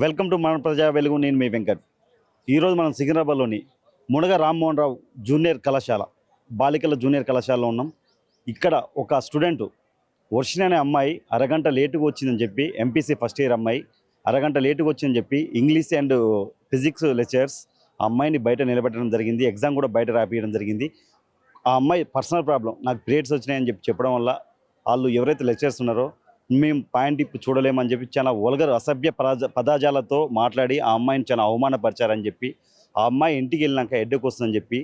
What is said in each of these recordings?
Welcome to మన ప్రజా వెలుగు. నేను మీ వెంకట్. ఈరోజు మనం సికింద్రాబాద్లోని మునగ రామ్మోహన్ రావు జూనియర్ కళాశాల బాలికల జూనియర్ కళాశాలలో ఉన్నాం. ఇక్కడ ఒక స్టూడెంట్ వర్షిణి అనే అమ్మాయి అరగంట లేటుగా వచ్చిందని చెప్పి ఎంపీసీ ఫస్ట్ ఇయర్ అమ్మాయి అరగంట లేటుగా వచ్చిందని చెప్పి ఇంగ్లీష్ అండ్ ఫిజిక్స్ లెక్చర్స్ ఆ అమ్మాయిని బయట నిలబెట్టడం జరిగింది. ఎగ్జామ్ కూడా బయట రాపియడం జరిగింది. ఆ అమ్మాయి పర్సనల్ ప్రాబ్లం నాకు పీరియడ్స్ వచ్చినాయని చెప్పి చెప్పడం వల్ల వాళ్ళు ఎవరైతే లెక్చర్స్ ఉన్నారో మేము పాయింట్ ఇప్పుడు చూడలేమని చెప్పి చాలా వల్గర్ అసభ్య పదాజాలతో మాట్లాడి ఆ అమ్మాయిని చాలా అవమానపరిచారని చెప్పి ఆ అమ్మాయి ఇంటికి వెళ్ళినాక ఎడ్డకు వస్తుందని చెప్పి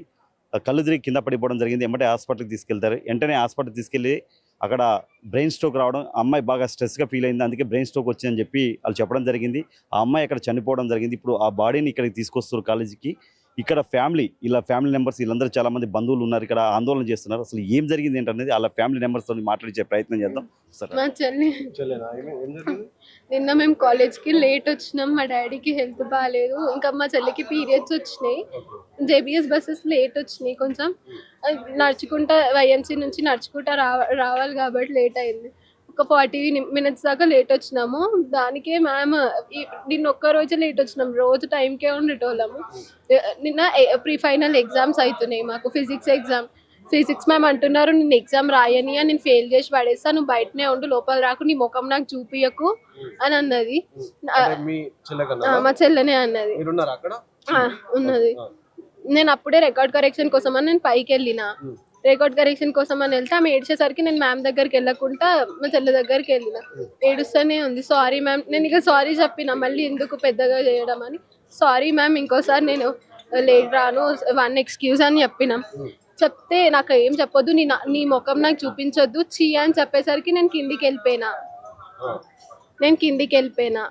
కళ్ళు తిరిగి కింద పడిపోవడం జరిగింది. వెంటనే హాస్పిటల్కి తీసుకెళ్తారు. వెంటనే హాస్పిటల్ తీసుకెళ్ళి అక్కడ బ్రెయిన్ స్ట్రోక్ రావడం అమ్మాయి బాగా స్ట్రెస్గా ఫీల్ అయింది. అందుకే బ్రెయిన్ స్ట్రోక్ వచ్చిందని చెప్పి వాళ్ళు చెప్పడం జరిగింది. ఆ అమ్మాయి అక్కడ చనిపోవడం జరిగింది. ఇప్పుడు ఆ బాడీని ఇక్కడికి తీసుకొస్తారు కాలేజీకి. ఇక్కడ ఫ్యామిలీ ఇలా ఫ్యామిలీ మెంబర్స్ వీళ్ళందరూ చాలా మంది బంధువులు ఉన్నారు ఇక్కడ ఆందోళన చేస్తున్నారు. అసలు ఏం జరిగింది ఏంటనేది వాళ్ళ ఫ్యామిలీ మెంబర్స్తో మాట్లాడించే ప్రయత్నం చేద్దాం. మా చెల్లి. నిన్న మేము కాలేజ్కి లేట్ వచ్చినాం. మా డాడీకి హెల్త్ బాగాలేదు ఇంకా మా చెల్లికి పీరియడ్స్ వచ్చినాయి. జేబిఎస్ బస్సెస్ లేట్ వచ్చినాయి కొంచెం. నడుచుకుంటా వైఎంసీ నుంచి నడుచుకుంటా రావ రావాలి కాబట్టి లేట్ అయింది. ఒక ఫార్టీ మినిట్స్ దాకా లేట్ వచ్చినాము. దానికే మ్యామ్ నిన్న ఒక్క రోజు లేట్ వచ్చినాం. రోజు టైంకే ఉండేటోళ్ళము నిన్న ప్రీ ఫైనల్ ఎగ్జామ్స్ అవుతున్నాయి మాకు. ఫిజిక్స్ ఎగ్జామ్ ఫిజిక్స్ మ్యామ్ అంటున్నారు నేను ఎగ్జామ్ రాయని అని నేను ఫెయిల్ చేసి పడేస్తా. నువ్వు బయటనే ఉండు లోపల రాకు. నీ ముఖం నాకు చూపియకు. అని అన్నది. మీ చెల్లెనే అన్నది. ఉన్నది. నేను అప్పుడే రికార్డ్ కరెక్షన్ కోసం అని నేను పైకి వెళ్ళిన. రికార్డ్ కరెక్షన్ కోసం అని వెళ్తే ఆమె ఏడ్చేసరికి నేను మ్యామ్ దగ్గరికి వెళ్ళకుండా మా చెల్లె దగ్గరికి వెళ్ళిన. ఏడుస్తూనే ఉంది. సారీ మ్యామ్ నేను ఇక సారీ చెప్పిన. మళ్ళీ ఎందుకు పెద్దగా చేయడం అని. సారీ మ్యామ్ ఇంకోసారి నేను లేట్ రాను. వన్ ఎక్స్క్యూజ్ అని చెప్పినాం. చెప్తే నాకు ఏం చెప్పొద్దు. నీ నా- ముఖం నాకు చూపించొద్దు. చీ అని చెప్పేసరికి నేను కిందికి వెళ్ళిపోయినా. నేను కిందికి వెళ్ళిపోయినా.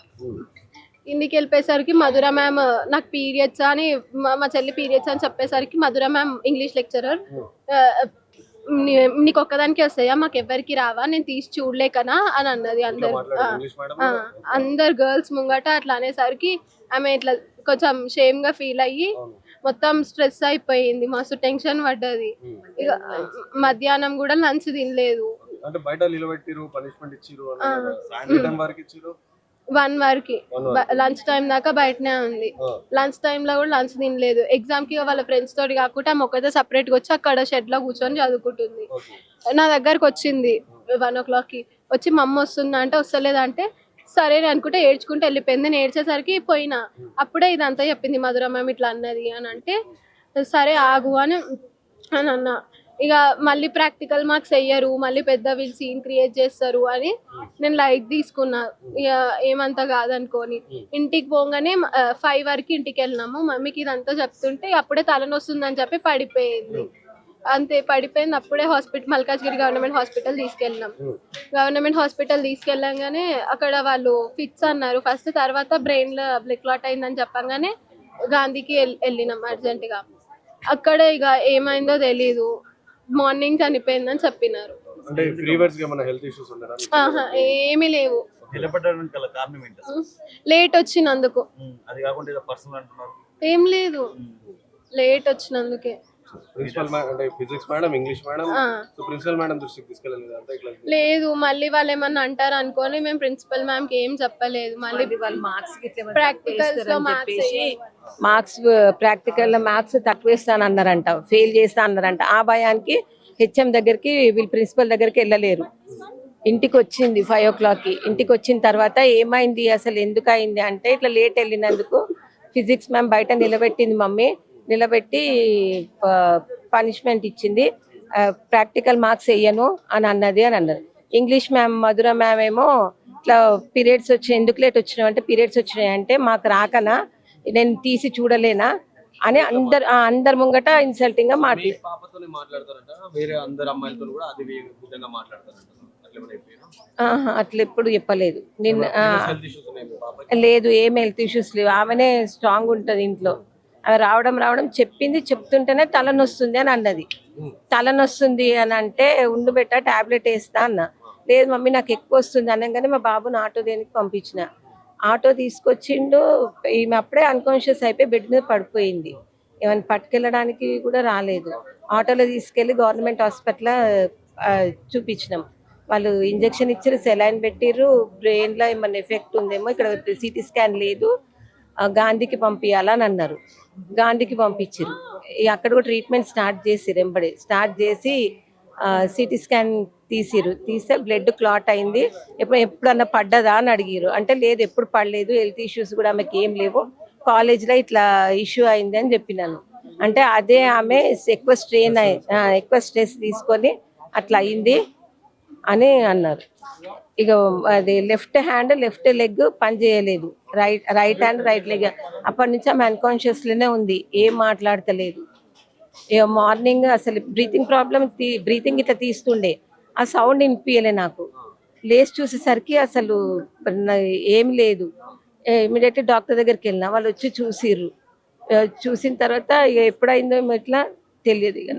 ఇంటికి వెళ్ళిపోయేసరికి మధుర మ్యామ్ నాకు పీరియడ్స్ అని మా- చెల్లి పీరియడ్స్ అని చెప్పేసరికి మధుర మ్యామ్ ఇంగ్లీష్ లెక్చరర్ నీకు ఒక్కదానికి వస్తాయా? మాకు ఎవరికి రావా? నేను తీసి చూడలేకనా? అని అన్నది అందరు. అందరు గర్ల్స్ ముంగట అట్లా అనేసరికి ఆమె ఇట్లా కొంచెం షేమ్గా ఫీల్ అయ్యి. మొత్తం స్ట్రెస్ అయిపోయింది. మస్తు టెన్షన్ పడ్డది. ఇక మధ్యాహ్నం కూడా లంచ్ తినలేదు. అంటే బయట నిలబెట్టిరు పనిష్మెంట్ వరకు ఇచ్చిరు. వన్ వరకు. లంచ్ టైం దాకా బయటనే ఉంది. లంచ్ టైంలో కూడా లంచ్ తినలేదు. ఎగ్జామ్కి వాళ్ళ ఫ్రెండ్స్ తోటి కాకుండా ఆమె ఒక్కతే సపరేట్గా వచ్చి అక్కడ షెడ్లో కూర్చొని చదువుకుంటుంది. నా దగ్గరకు వచ్చింది. వన్ ఓ క్లాక్కి వచ్చి మా అమ్మ వస్తుందా? అంటే వస్తలేదంటే సరే అని అనుకుంటే ఏడ్చుకుంటే వెళ్ళిపోయింది. నేను ఏడ్చేసరికి పోయినా. అప్పుడే ఇదంతా చెప్పింది మధుర మ్యామ్ ఇట్లా అన్నది అని అంటే సరే ఆగు అని అని అన్నా. ఇక మళ్ళీ ప్రాక్టికల్ మార్క్స్ వెయ్యరు మళ్ళీ పెద్ద వీళ్ళు సీన్ క్రియేట్ చేస్తారు అని నేను లైట్ తీసుకున్నా. ఇక ఏమంతా కాదనుకోని. ఇంటికి పోగానే ఫైవ్ వరకు ఇంటికి వెళ్ళినాము. మమ్మీకి ఇదంతా చెప్తుంటే అప్పుడే తలనొస్తుందని చెప్పి పడిపోయింది. అంతే పడిపోయింది. అప్పుడే హాస్పిటల్ మల్కాజ్గిరి గవర్నమెంట్ హాస్పిటల్ తీసుకెళ్ళినాం. ఉమ్. గవర్నమెంట్ హాస్పిటల్ తీసుకెళ్ళంగానే అక్కడ వాళ్ళు ఫిక్స్ అన్నారు. ఫస్ట్ తర్వాత బ్రెయిన్లో బ్లడ్ క్లాట్ అయిందని చెప్పంగానే గాంధీకి వెళ్- వెళ్ళినాం అర్జెంట్గా. అక్కడ ఇక ఏమైందో తెలీదు. మార్నింగ్ చనిపోయిందని చెప్పినారు. అంటే ఫీవర్స్ ఏమైనా హెల్త్ ఇష్యూస్ ఉన్నారా? ఆహా ఏమీ లేవు. నిలబడడానికి గల కారణం ఏంటి అసలు? లేట్ వచ్చినందుకు. ఉమ్, అది కాకుండా ఏదో పర్సనల్ అంటున్నారు. ఏం లేదు. లేట్ వచ్చినందుకే. ప్రిన్సిపల్ మేడం అంటే physics madam English madam. So principal madam దృష్టికి తీసుకెళ్ళలేదు అంతా ఇట్లా లేదు. మళ్ళీ వాళ్ళు ఏమన్నా అంటారు అనుకొని మేము ప్రిన్సిపల్ మ్యామ్కి ఏం చెప్పలేదు. మళ్ళీ వాళ్ళు మార్క్స్ Practicals లో marks మార్క్స్ ప్రాక్టికల్లో మార్క్స్ తక్కువ వేస్తాను అన్నారంట. ఫెయిల్ చేస్తా అన్నారంట. ఆ భయానికి హెచ్ఎం దగ్గరికి వీళ్ళు ప్రిన్సిపల్ దగ్గరికి వెళ్ళలేరు. ఇంటికి వచ్చింది ఫైవ్ ఓ క్లాక్కి ఇంటికి వచ్చిన తర్వాత ఏమైంది? అసలు ఎందుకు అయింది? అంటే ఇట్లా లేట్ వెళ్ళినందుకు ఫిజిక్స్ మ్యామ్ బయట నిలబెట్టింది మమ్మీ. నిలబెట్టి పనిష్మెంట్ ఇచ్చింది. ప్రాక్టికల్ మార్క్స్ వేయను అని అన్నది అని అన్నది ఇంగ్లీష్ మ్యామ్ మధుర మ్యామ్ ఏమో ఇట్లా పీరియడ్స్ వచ్చినాయి ఎందుకు లేట్ వచ్చినాయి అంటే పీరియడ్స్ వచ్చినాయి అంటే మాకు రాకనా? నేను తీసి చూడలేనా? అని అందరు అందరి ముంగట ఇన్సల్టింగ్గా మీ మాట్లాడు పాపతోనే మాట్లాడతారంట. వేరే అందరు అమ్మాయిలతో కూడా అది విధంగా మాట్లాడతారంట. అట్లా ఎప్పుడు చెప్పలేదు. నిన్న లేదు ఏం హెల్త్ ఇష్యూస్ లేవు. ఆమెనే స్ట్రాంగ్ ఉంటది ఇంట్లో. రావడం రావడం చెప్పింది చెప్తుంటేనే తలనొస్తుంది అని అన్నది. తలనొస్తుంది అని అంటే ఉండు బెట్ట టాబ్లెట్ వేస్తా అన్న. లేదు మమ్మీ నాకు ఎక్కువ వస్తుంది అనగానే మా బాబుని ఆటో దేనికి పంపించిన. ఆటో తీసుకొచ్చిండు ఈమె అప్పుడే అన్కాన్షియస్ అయిపోయి బెడ్ మీద పడిపోయింది. ఏమైనా పట్టుకెళ్ళడానికి కూడా రాలేదు. ఆటోలో తీసుకెళ్ళి గవర్నమెంట్ హాస్పిటల్ చూపించినాం. వాళ్ళు ఇంజెక్షన్ ఇచ్చారు సెలైన్ పెట్టిర్రు బ్రెయిన్లో ఏమన్నా ఎఫెక్ట్ ఉందేమో ఇక్కడ సిటీ స్కాన్ లేదు. గాంధీకి పంపించాలని అన్నారు గాంధీకి పంపించారు అక్కడ కూడా ట్రీట్మెంట్ స్టార్ట్ చేసి ఎంబడి స్టార్ట్ చేసి సిటీ స్కాన్ తీసిరు తీస్తే బ్లడ్ క్లాట్ అయింది. ఎప్పుడు ఎప్పుడన్నా పడ్డదా అని అడిగిరు అంటే లేదు ఎప్పుడు పడలేదు. హెల్త్ ఇష్యూస్ కూడా ఆమెకి ఏం లేవు. కాలేజ్లో ఇట్లా ఇష్యూ అయింది అని చెప్పినాను. అంటే అదే ఆమె ఎక్కువ స్ట్రెయిన్ అయి ఎక్కువ స్ట్రెస్ తీసుకొని అట్లా అయింది అని అన్నారు. ఇక అది లెఫ్ట్ హ్యాండ్ లెఫ్ట్ లెగ్ పని చేయలేదు. Right right hand right leg అప్పటి నుంచి ఆమె అన్కాన్షియస్లోనే ఉంది. ఏం మాట్లాడతలేదు. మార్నింగ్ అసలు బ్రీతింగ్ ప్రాబ్లం బ్రీతింగ్ ఇట్లా తీస్తుండే. ఆ సౌండ్ వినిపించలే నాకు. లేచి చూసేసరికి అసలు ఏం లేదు. ఇమీడియట్ డాక్టర్ దగ్గరికి వెళ్ళినా వాళ్ళు వచ్చి చూసిర్రు. చూసిన తర్వాత ఇక ఎప్పుడైందో ఏమో ఇట్లా తెలియదు ఇక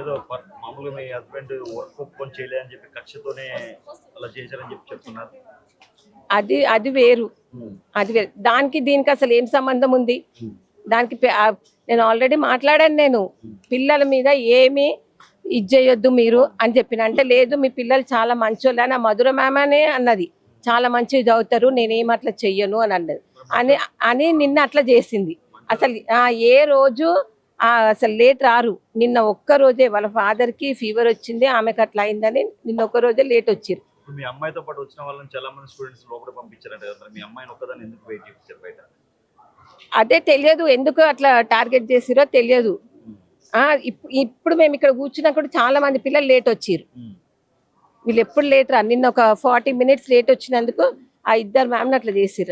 ఏదో మామూలుగా మీ హస్బెండ్ వర్క్ ఒప్పుకొని చేయలేదని చెప్పి కక్షతోనే అలా చేశారని చెప్పి చెప్తున్నారు. అది అది వేరు. అది వేరు. దానికి దీనికి అసలు ఏం సంబంధం ఉంది? దానికి నేను ఆల్రెడీ మాట్లాడాను నేను. పిల్లల మీద ఏమి ఇది చేయొద్దు మీరు అని చెప్పిన. అంటే లేదు మీ పిల్లలు చాలా మంచోళ్ళు అని ఆ మధుర మ్యామనే అన్నది. చాలా మంచిగా చదువుతారు నేనేం అట్లా చెయ్యను అని అన్నది. అని అని నిన్న అట్లా చేసింది. అసలు ఆ, ఏ రోజు అసలు లేట్ రారు. నిన్న ఒక్క రోజే వాళ్ళ ఫాదర్కి ఫీవర్ వచ్చింది ఆమెకు అట్లా అయిందని నిన్న ఒక్క రోజే లేట్ వచ్చిర్రు. ఇప్పుడు మీ అమ్మాయితో పాటు వచ్చిన వాళ్ళని చాలా మంది స్టూడెంట్స్ లోపల పంపించారంట కదా మీ అమ్మాయిని ఒక్కదాన్ని ఎందుకు వెయిట్ చేయించారు బయట? అదే తెలియదు ఎందుకు అట్లా టార్గెట్ చేసిరో తెలియదు. ఆ, ఇప్- ఇప్పుడు మేము ఇక్కడ కూర్చున్నప్పుడు చాలా మంది పిల్లలు లేట్ వచ్చిర్రు వీళ్ళు ఎప్పుడు లేట్ రా నిన్న ఒక ఫార్టీ మినిట్స్ లేట్ వచ్చినందుకు ఆ ఇద్దరు మ్యామ్ని అట్లా చేసిర్రు.